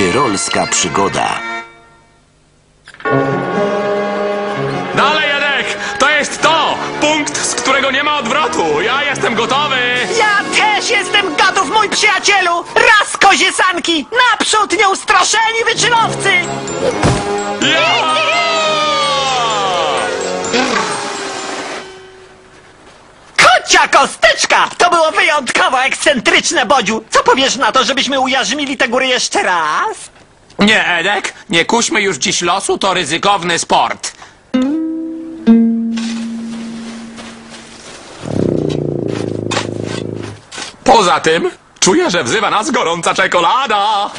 Tyrolska przygoda. Dalej, Edek! To jest to! Punkt, z którego nie ma odwrotu! Ja jestem gotowy! Ja też jestem gotów, mój przyjacielu! Raz kozie sanki! Naprzód, nieustraszeni wyczynowcy! Ja! Kocia kosteczka! Wyjątkowo ekscentryczne, Bodziu! Co powiesz na to, żebyśmy ujarzmili te góry jeszcze raz? Nie, Edek, nie kuśmy już dziś losu, to ryzykowny sport. Poza tym, czuję, że wzywa nas gorąca czekolada.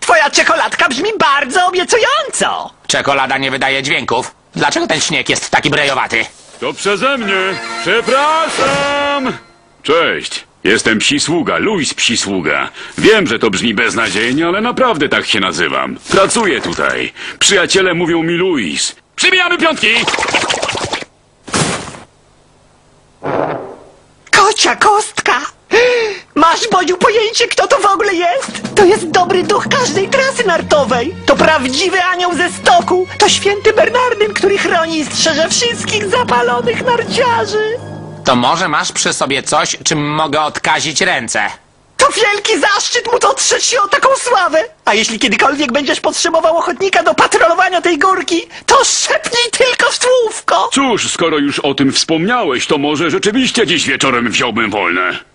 Twoja czekoladka brzmi bardzo obiecująco! Czekolada nie wydaje dźwięków. Dlaczego ten śnieg jest taki brejowaty? To przeze mnie. Przepraszam. Cześć. Jestem psisługa, Luis Psisługa. Wiem, że to brzmi beznadziejnie, ale naprawdę tak się nazywam. Pracuję tutaj. Przyjaciele mówią mi Luis. Przybijamy piątki! Kocia kostka! Masz, Bodziu, pojęcie, kto to w ogóle jest? To jest dobry duch każdej trasy nartowej. To prawdziwy anioł ze stoku. To święty Bernardyn, który chroni i strzeże wszystkich zapalonych narciarzy. To może masz przy sobie coś, czym mogę odkazić ręce? To wielki zaszczyt mu dotrzeć się o taką sławę. A jeśli kiedykolwiek będziesz potrzebował ochotnika do patrolowania tej górki, to szepnij tylko w słówko. Cóż, skoro już o tym wspomniałeś, to może rzeczywiście dziś wieczorem wziąłbym wolne.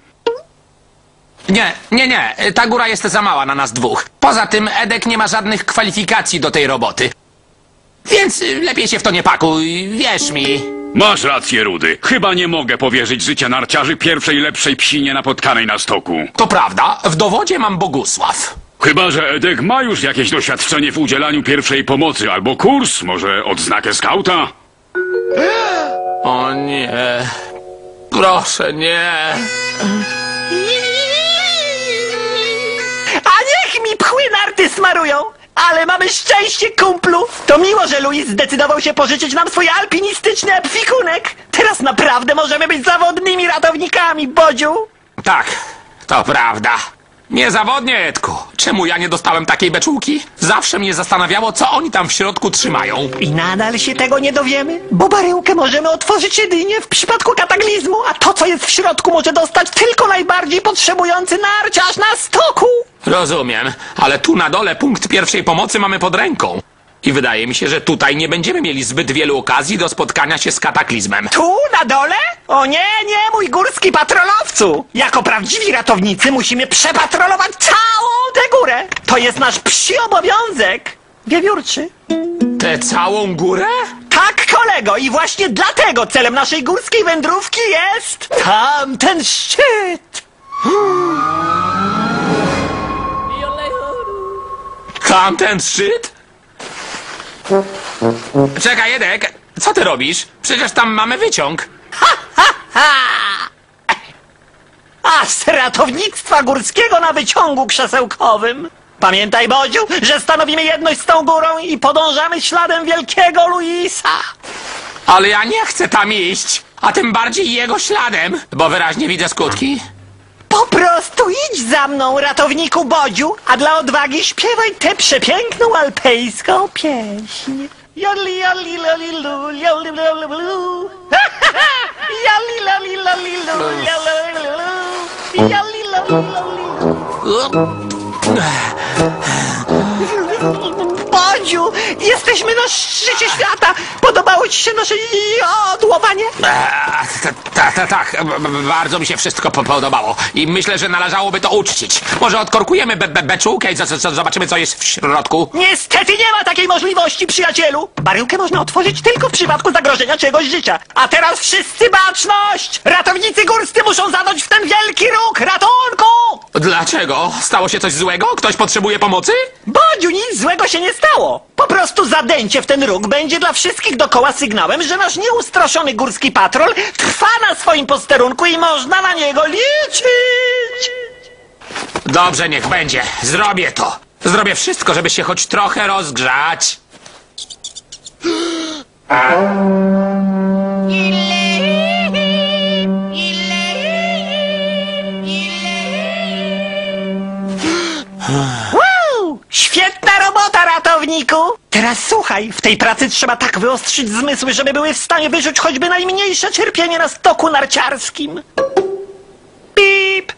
Nie, nie, nie. Ta góra jest za mała na nas dwóch. Poza tym Edek nie ma żadnych kwalifikacji do tej roboty. Więc lepiej się w to nie pakuj, wierz mi. Masz rację, Rudy. Chyba nie mogę powierzyć życia narciarzy pierwszej lepszej psinie napotkanej na stoku. To prawda, w dowodzie mam Bogusław. Chyba, że Edek ma już jakieś doświadczenie w udzielaniu pierwszej pomocy albo kurs, może odznakę skauta? O nie. Proszę, nie. Smarują! Ale mamy szczęście, kumplu! To miło, że Luis zdecydował się pożyczyć nam swój alpinistyczny epfikunek! Teraz naprawdę możemy być zawodnymi ratownikami, Bodziu! Tak, to prawda. Niezawodnie, Edku. Czemu ja nie dostałem takiej beczułki? Zawsze mnie zastanawiało, co oni tam w środku trzymają. I nadal się tego nie dowiemy, bo baryłkę możemy otworzyć jedynie w przypadku kataklizmu, a to, co jest w środku, może dostać tylko najbardziej potrzebujący narciarz na stoku! Rozumiem, ale tu na dole punkt pierwszej pomocy mamy pod ręką. I wydaje mi się, że tutaj nie będziemy mieli zbyt wielu okazji do spotkania się z kataklizmem. Tu, na dole? O nie, nie, mój górski patrolowcu! Jako prawdziwi ratownicy musimy przepatrolować całą tę górę! To jest nasz psi obowiązek! Wiewiórczy. Tę całą górę? Tak, kolego, i właśnie dlatego celem naszej górskiej wędrówki jest tamten szczyt! Tamten szczyt? Czekaj, Edek, co ty robisz? Przecież tam mamy wyciąg. A z ratownictwa górskiego na wyciągu krzesełkowym. Pamiętaj, Bodziu, że stanowimy jedność z tą górą i podążamy śladem wielkiego Luisa. Ale ja nie chcę tam iść, a tym bardziej jego śladem, bo wyraźnie widzę skutki. Po prostu idź za mną, ratowniku Bodziu, a dla odwagi śpiewaj tę przepiękną alpejską pieśń. Joli, joli, loli, lu, joli, loli, lu. Joli, loli, loli, lu, joli, lu. Joli, loli, loli, lu. Jesteśmy na szczycie świata! Podobało ci się nasze jodłowanie? Tak, tak, tak, tak. Bardzo mi się wszystko po- podobało i myślę, że należałoby to uczcić. Może odkorkujemy be be beczułkę i z- z- z- zobaczymy, co jest w środku. Niestety nie ma takiej możliwości, przyjacielu! Baryłkę można otworzyć tylko w przypadku zagrożenia czegoś życia. A teraz wszyscy baczność! Ratownicy górscy muszą zadać w ten wielki róg ratunku! Dlaczego? Stało się coś złego? Ktoś potrzebuje pomocy? Bodziu, nic złego się nie stało! Po prostu zadęcie w ten róg będzie dla wszystkich dokoła sygnałem, że nasz nieustraszony górski patrol trwa na swoim posterunku i można na niego liczyć! Dobrze, niech będzie. Zrobię to. Zrobię wszystko, żeby się choć trochę rozgrzać. Świetna robota, ratowniku! Teraz słuchaj, w tej pracy trzeba tak wyostrzyć zmysły, żeby były w stanie wyrzuć choćby najmniejsze cierpienie na stoku narciarskim. Pip!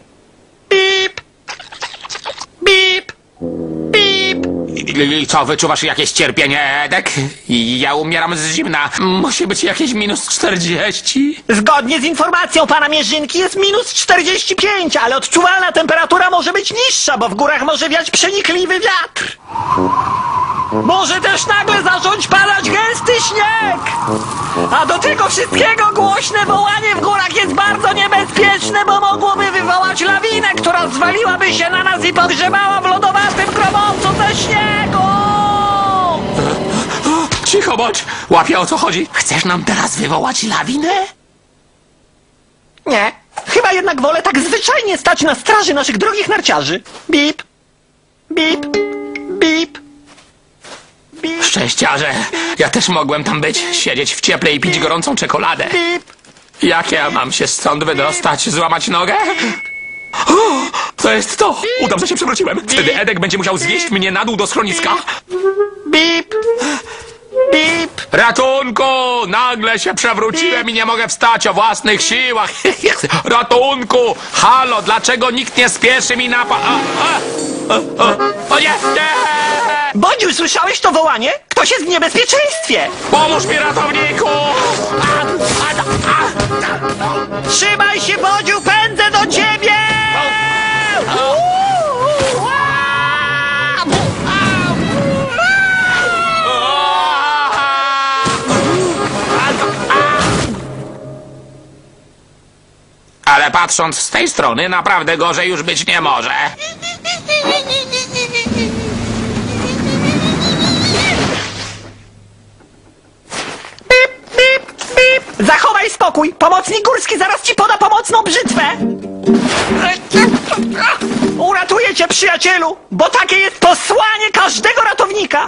I- Co, wyczuwasz jakieś cierpienie, Edek? Ja umieram z zimna. Musi być jakieś minus 40. Zgodnie z informacją pana Mierzynki jest minus 45, ale odczuwalna temperatura może być niższa, bo w górach może wiać przenikliwy wiatr. Może też nagle zacząć padać gęsty śnieg. A do tego wszystkiego głośne wołanie w górach jest bardzo niebezpieczne, bo mogłoby wywołać lawinę, która zwaliłaby się na nas i pogrzebała w lodowatym Cicho bądź! Łapie o co chodzi? Chcesz nam teraz wywołać lawinę? Nie, chyba jednak wolę tak zwyczajnie stać na straży naszych drogich narciarzy. Bip, bip, bip, bip, Szczęściarze, ja też mogłem tam być, siedzieć w cieple i pić gorącą czekoladę. bip. Jak ja mam się stąd wydostać? Złamać nogę? O, to jest to! Udam, że się przewróciłem. Wtedy Edek będzie musiał zwieść mnie na dół do schroniska. Bip! Bip! Ratunku! Nagle się przewróciłem i nie mogę wstać o własnych siłach. Ratunku! Halo, dlaczego nikt nie spieszy mi na... Pa- o, o, o nie, nie! Bodziu, słyszałeś to wołanie? Ktoś jest w niebezpieczeństwie! Pomóż mi, ratowniku! A, a, a, Trzymaj się, Bodziu, Ale patrząc z tej strony, naprawdę gorzej już być nie może. Zachowaj spokój! Pomocnik górski zaraz ci poda pomocną brzytwę! Uratuję cię, przyjacielu! Bo takie jest posłanie każdego ratownika!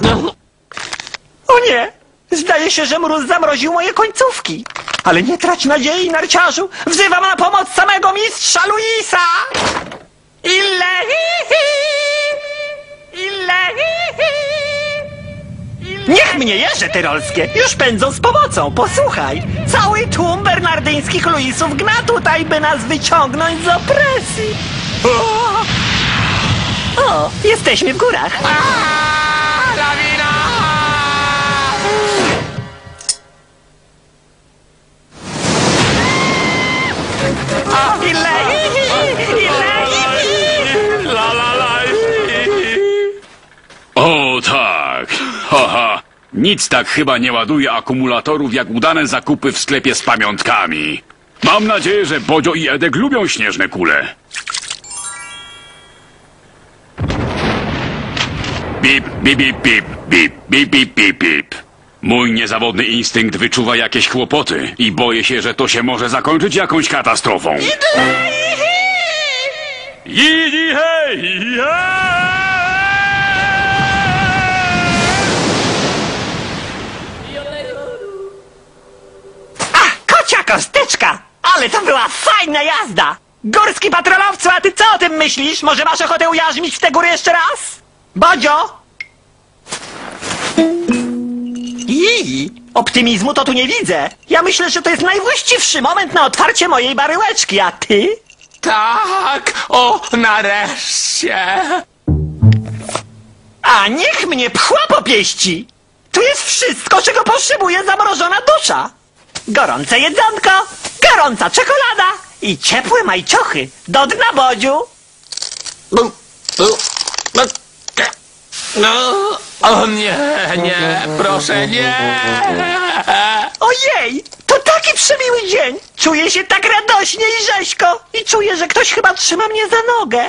O nie! Zdaje się, że mróz zamroził moje końcówki. Ale nie trać nadziei, narciarzu! Wzywam na pomoc samego mistrza Luisa! Ille Ille Niech mnie jeże tyrolskie! Już pędzą z pomocą, posłuchaj! Cały tłum bernardyńskich Luisów gna tutaj, by nas wyciągnąć z opresji! O, o jesteśmy w górach! Ille Ille La, la, la. O tak! Haha! Nic tak chyba nie ładuje akumulatorów jak udane zakupy w sklepie z pamiątkami. Mam nadzieję, że Bodzio i Edek lubią śnieżne kule. Bip, bip, bip, bip, bip, bip, bip, bip. Mój niezawodny instynkt wyczuwa jakieś kłopoty i boję się, że to się może zakończyć jakąś katastrofą. Jidi hej! A, kocia kosteczka! Ale to była fajna jazda! Górski patrolowcu, a ty co o tym myślisz? Może masz ochotę ujarzmić w te góry jeszcze raz? Bodzio! I optymizmu to tu nie widzę. Ja myślę, że to jest najwłaściwszy moment na otwarcie mojej baryłeczki, a ty? Tak, o, nareszcie. A niech mnie pchła po pieści! Tu jest wszystko, czego potrzebuje zamrożona dusza. Gorące jedzonko, gorąca czekolada i ciepłe majciochy. Do dna, Bodziu! No, o nie, nie, proszę nie. Ojej, to taki przemiły dzień! Czuję się tak radośnie i rzeźko i czuję, że ktoś chyba trzyma mnie za nogę.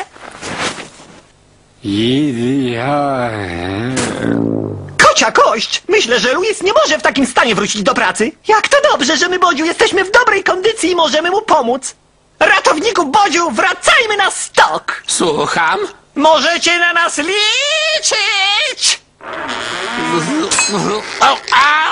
Kocia kość! Myślę, że Luis nie może w takim stanie wrócić do pracy. Jak to dobrze, że my, Bodziu, jesteśmy w dobrej kondycji i możemy mu pomóc. Ratowniku Bodziu, wracajmy na stok! Słucham? Możecie na nas liczyć! Church! oh, ah!